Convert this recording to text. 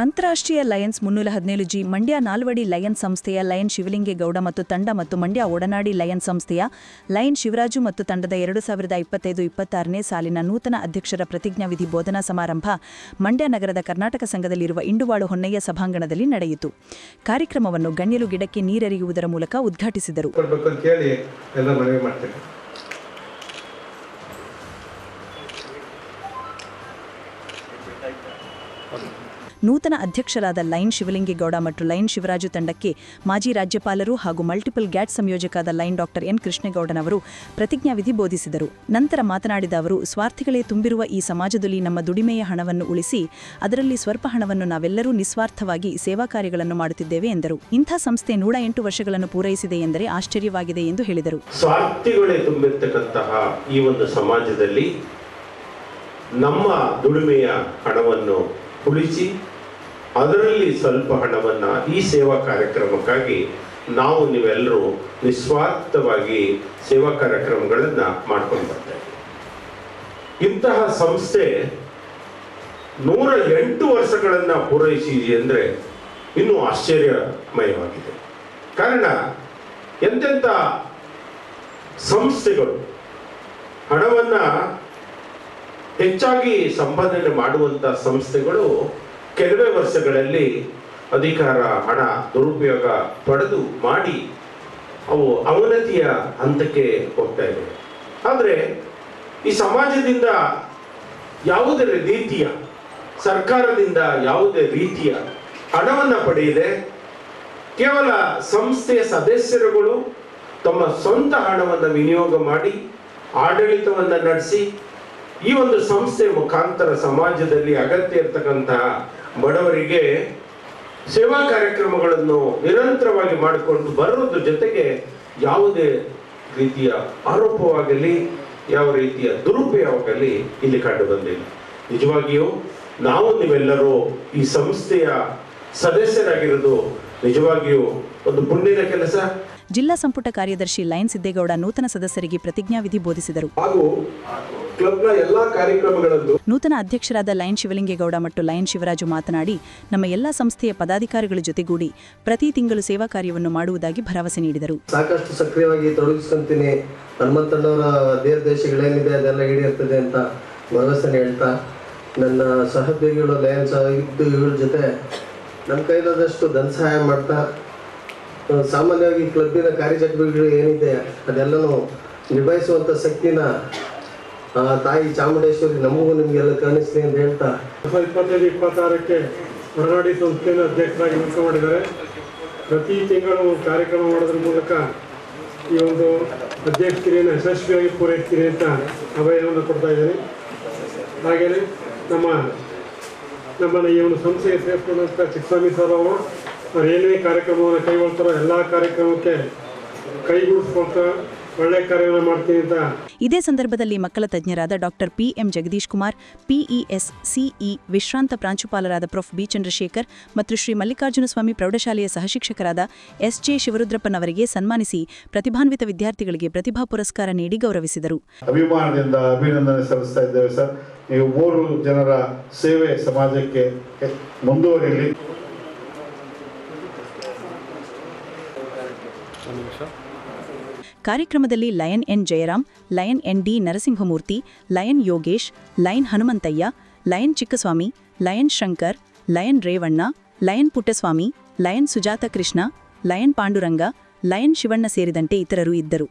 ಅಂತಾರಾಷ್ಟ್ರೀಯ ಲಯನ್ಸ್ ಮುನ್ನೂರ ಹದಿನೇಳು ಜಿ ಮಂಡ್ಯ ನಾಲ್ವಡಿ ಲಯನ್ ಸಂಸ್ಥೆಯ ಲಯನ್ ಶಿವಲಿಂಗೇಗೌಡ ಮತ್ತು ತಂಡ ಮತ್ತು ಮಂಡ್ಯ ಒಡನಾಡಿ ಲಯನ್ ಸಂಸ್ಥೆಯ ಲಯನ್ ಶಿವರಾಜು ಮತ್ತು ತಂಡದ ಎರಡು ಸಾವಿರದ ಇಪ್ಪತ್ತೈದು ಇಪ್ಪತ್ತಾರನೇ ಸಾಲಿನ ನೂತನ ಅಧ್ಯಕ್ಷರ ಪ್ರತಿಜ್ಞಾವಿಧಿ ಬೋಧನಾ ಸಮಾರಂಭ ಮಂಡ್ಯ ನಗರದ ಕರ್ನಾಟಕ ಸಂಘದಲ್ಲಿರುವ ಇಂಡುವಾಳು ಹೊನ್ನಯ್ಯ ಸಭಾಂಗಣದಲ್ಲಿ ನಡೆಯಿತು. ಕಾರ್ಯಕ್ರಮವನ್ನು ಗಣ್ಯರು ಗಿಡಕ್ಕೆ ನೀರೆರೆಯುವುದರ ಮೂಲಕ ಉದ್ಘಾಟಿಸಿದರು. ನೂತನ ಅಧ್ಯಕ್ಷರಾದ ಲೈನ್ ಶಿವಲಿಂಗೇಗೌಡ ಮತ್ತು ಲೈನ್ ಶಿವರಾಜು ತಂಡಕ್ಕೆ ಮಾಜಿ ರಾಜ್ಯಪಾಲರು ಹಾಗೂ ಮಲ್ಟಿಪಲ್ ಗ್ಯಾಟ್ ಸಂಯೋಜಕಾದ ಲೈನ್ ಡಾಕ್ಟರ್ ಎನ್ ಕೃಷ್ಣೇಗೌಡನವರು ಪ್ರತಿಜ್ಞಾವಿಧಿ ಬೋಧಿಸಿದರು. ನಂತರ ಮಾತನಾಡಿದ ಅವರು, ಸ್ವಾರ್ಥಿಗಳೇ ತುಂಬಿರುವ ಈ ಸಮಾಜದಲ್ಲಿ ನಮ್ಮ ದುಡಿಮೆಯ ಹಣವನ್ನು ಉಳಿಸಿ, ಅದರಲ್ಲಿ ಸ್ವಲ್ಪ ಹಣವನ್ನು ನಾವೆಲ್ಲರೂ ನಿಸ್ವಾರ್ಥವಾಗಿ ಸೇವಾ ಕಾರ್ಯಗಳನ್ನು ಮಾಡುತ್ತಿದ್ದೇವೆ ಎಂದರು. ಇಂಥ ಸಂಸ್ಥೆ ನೂರ ಎಂಟು ವರ್ಷಗಳನ್ನು ಪೂರೈಸಿದೆ ಎಂದರೆ ಆಶ್ಚರ್ಯವಾಗಿದೆ ಎಂದು ಹೇಳಿದರು. ಸ್ವಾರ್ಥಿಗಳೇ ತುಂಬಿರ್ತಕ್ಕಂತಹ ಈ ಒಂದು ಸಮಾಜದಲ್ಲಿ ನಮ್ಮ ದುಡಿಮೆಯ ಹಣವನ್ನು ಉಳಿಸಿ ಅದರಲ್ಲಿ ಸ್ವಲ್ಪ ಹಣವನ್ನು ಈ ಸೇವಾ ಕಾರ್ಯಕ್ರಮಕ್ಕಾಗಿ ನಾವು ನೀವೆಲ್ಲರೂ ನಿಸ್ವಾರ್ಥವಾಗಿ ಸೇವಾ ಕಾರ್ಯಕ್ರಮಗಳನ್ನು ಮಾಡ್ಕೊಂಡು ಬರ್ತೇವೆ ಇಂತಹ ಸಂಸ್ಥೆ ನೂರ ಎಂಟು ವರ್ಷಗಳನ್ನು ಪೂರೈಸಿದೆ ಅಂದರೆ ಇನ್ನೂ ಆಶ್ಚರ್ಯಮಯವಾಗಿದೆ. ಕಾರಣ ಎಂತೆಂಥ ಸಂಸ್ಥೆಗಳು ಹಣವನ್ನು ಹೆಚ್ಚಾಗಿ ಸಂಪಾದನೆ ಮಾಡುವಂಥ ಸಂಸ್ಥೆಗಳು ಕೆಲವೇ ವರ್ಷಗಳಲ್ಲಿ ಅಧಿಕಾರ, ಹಣ, ದುರುಪಯೋಗ ಪಡೆದು ಮಾಡಿ ಅವು ಅವನತಿಯ ಹಂತಕ್ಕೆ ಹೋಗ್ತಾ ಇವೆ ಆದರೆ ಈ ಸಮಾಜದಿಂದ ಯಾವುದೇ ರೀತಿಯ, ಸರ್ಕಾರದಿಂದ ಯಾವುದೇ ರೀತಿಯ ಹಣವನ್ನು ಪಡೆಯದೆ ಕೇವಲ ಸಂಸ್ಥೆಯ ಸದಸ್ಯರುಗಳು ತಮ್ಮ ಸ್ವಂತ ಹಣವನ್ನು ವಿನಿಯೋಗ ಮಾಡಿ ಆಡಳಿತವನ್ನು ನಡೆಸಿ ಈ ಒಂದು ಸಂಸ್ಥೆ ಮುಖಾಂತರ ಸಮಾಜದಲ್ಲಿ ಅಗತ್ಯ ಇರತಕ್ಕಂತಹ ಬಡವರಿಗೆ ಸೇವಾ ಕಾರ್ಯಕ್ರಮಗಳನ್ನು ನಿರಂತರವಾಗಿ ಮಾಡಿಕೊಂಡು ಬರೋದ್ರ ಜೊತೆಗೆ ಯಾವುದೇ ರೀತಿಯ ಆರೋಪವಾಗಲಿ ಯಾವ ರೀತಿಯ ದುರುಪಯೋಗಲಿ ಇಲ್ಲಿ ಕಂಡು ಬಂದಿಲ್ಲ ನಿಜವಾಗಿಯೂ ನಾವು ನೀವೆಲ್ಲರೂ ಈ ಸಂಸ್ಥೆಯ ಸದಸ್ಯರಾಗಿರೋದು ನಿಜವಾಗಿಯೂ ಒಂದು ಪುಣ್ಯದ ಕೆಲಸ. ಜಿಲ್ಲಾ ಸಂಪುಟ ಕಾರ್ಯದರ್ಶಿ ಲೈನ್ ಸಿದ್ದೇಗೌಡ ನೂತನ ಸದಸ್ಯರಿಗೆ ಪ್ರತಿಜ್ಞಾವಿಧಿ ಬೋಧಿಸಿದರು. ಹಾಗೂ ಕ್ಲಬ್ನ ಎಲ್ಲಾ ಕಾರ್ಯಕ್ರಮಗಳಲ್ಲೂ ನೂತನ ಅಧ್ಯಕ್ಷರಾದ ಲಯನ್ ಶಿವಲಿಂಗೇಗೌಡ ಮತ್ತು ಲಯನ್ ಶಿವರಾಜು ಮಾತನಾಡಿ ನಮ್ಮ ಎಲ್ಲಾ ಸಂಸ್ಥೆಯ ಪದಾಧಿಕಾರಿಗಳ ಜೊತೆಗೂಡಿ ಪ್ರತಿ ತಿಂಗಳು ಸೇವಾ ಕಾರ್ಯವನ್ನು ಮಾಡುವುದಾಗಿ ಭರವಸೆ ನೀಡಿದರು. ಸಾಕಷ್ಟು ಸಕ್ರಿಯವಾಗಿ ತೊಡಗಿಸ್ಕೊಂತೀನಿ. ಹನುಮಂತಣ್ಣವರ ದೇಶ ದೇಶಗಳೇನಿದೆ ಅದೆಲ್ಲ ಈಡೇರ್ತದೆ ಅಂತ ಭರವಸೆ ಹೇಳ್ತಾ ನನ್ನ ಸಹೋದ್ಯೋಗಿಗಳು ಲಯನ್ಸ್ ಇದ್ದು ಇವರ ಜೊತೆ ನಮ್ಮ ಕೈಲಾದಷ್ಟು ಧನ ಸಹಾಯ ಮಾಡ್ತಾ ಸಾಮಾನ್ಯವಾಗಿ ಕ್ಲಬ್ಬಿನ ಕಾರ್ಯಚಟುವಟಿಕೆಗಳು ಏನಿದೆ ಅದೆಲ್ಲನೂ ನಿಭಾಯಿಸುವಂಥ ಶಕ್ತಿನ ತಾಯಿ ಚಾಮುಂಡೇಶ್ವರಿ ನಮಗೂ ನಿಮಗೆಲ್ಲ ಕಾಣಿಸ್ತೀನಿ ಅಂತ ಹೇಳ್ತಾ. ಇಪ್ಪತ್ತೈದು, ಇಪ್ಪತ್ತಾರಕ್ಕೆ ಹೊರನಾಡಿ ಸಂಸ್ಥೆಯನ್ನು ಅಧ್ಯಕ್ಷರಾಗಿ ನೇಮಕ ಮಾಡಿದ್ದಾರೆ. ಪ್ರತಿ ತಿಂಗಳು ಕಾರ್ಯಕ್ರಮ ಮಾಡೋದ್ರ ಮೂಲಕ ಈ ಒಂದು ಅಧ್ಯಕ್ಷತೆಯನ್ನು ಯಶಸ್ವಿಯಾಗಿ ಪೂರೈಸ್ತೀನಿ ಅಂತ ಅಭಯವನ್ನು ಕೊಡ್ತಾ ಇದ್ದೀನಿ. ಹಾಗೆಯೇ ನಮ್ಮ, ನಮ್ಮನ್ನು ಈ ಒಂದು ಸಂಸ್ಥೆಗೆ ಸೇರಿಕೊಂಡಂಥ ಚಿಕ್ಕಸ್ವಾಮಿ ಸರ್ ಅವರು ಅವ್ರು ಏನೇ ಕಾರ್ಯಕ್ರಮವನ್ನು ಕೈಗೊಳ್ತಾರೋ ಎಲ್ಲ ಕಾರ್ಯಕ್ರಮಕ್ಕೆ ಕೈಗೂಡಿಸ್ಕೊಳ್ತಾ ಒಳ್ಳೆ ಕಾರ್ಯವನ್ನು ಮಾಡ್ತೀನಿ ಅಂತ. ಇದೇ ಸಂದರ್ಭದಲ್ಲಿ ಮಕ್ಕಳ ತಜ್ಞರಾದ doctor PM Jagadish Kumar PES CE ವಿಶ್ರಾಂತ ಪ್ರಾಂಶುಪಾಲರಾದ ಪ್ರೊಫ್ ಬಿ ಚಂದ್ರಶೇಖರ್ ಮತ್ತು ಶ್ರೀ ಮಲ್ಲಿಕಾರ್ಜುನ ಸ್ವಾಮಿ ಪ್ರೌಢಶಾಲೆಯ ಸಹಶಿಕ್ಷಕರಾದ ಎಸ್ ಜೆ ಶಿವರುದ್ರಪ್ಪನವರಿಗೆ ಸನ್ಮಾನಿಸಿ ಪ್ರತಿಭಾನ್ವಿತ ವಿದ್ಯಾರ್ಥಿಗಳಿಗೆ ಪ್ರತಿಭಾ ಪುರಸ್ಕಾರ ನೀಡಿ ಗೌರವಿಸಿದರು. ಅಭಿಮಾನದಿಂದ ಅಭಿನಂದನೆ ಸಲ್ಲಿಸ್ತಾ ಇದ್ದೇವೆ ಸರ್. ನೀವು ಮೂರು ಜನರ ಸೇವೆ ಸಮಾಜಕ್ಕೆ ಮುಂದುವರಿಯಲಿ. ಕಾರ್ಯಕ್ರಮದಲ್ಲಿ lion N Jayaram, lion N D Narasimhamurthy, lion Yogesh, lion Hanumanthaiah, lion Chikkaswamy, lion Shankar, lion Revanna, lion Puttaswamy, lion Sujatha Krishna, lion Panduranga, lion Shivanna ಸೇರಿದಂತೆ ಇತರರು ಇದ್ದರು.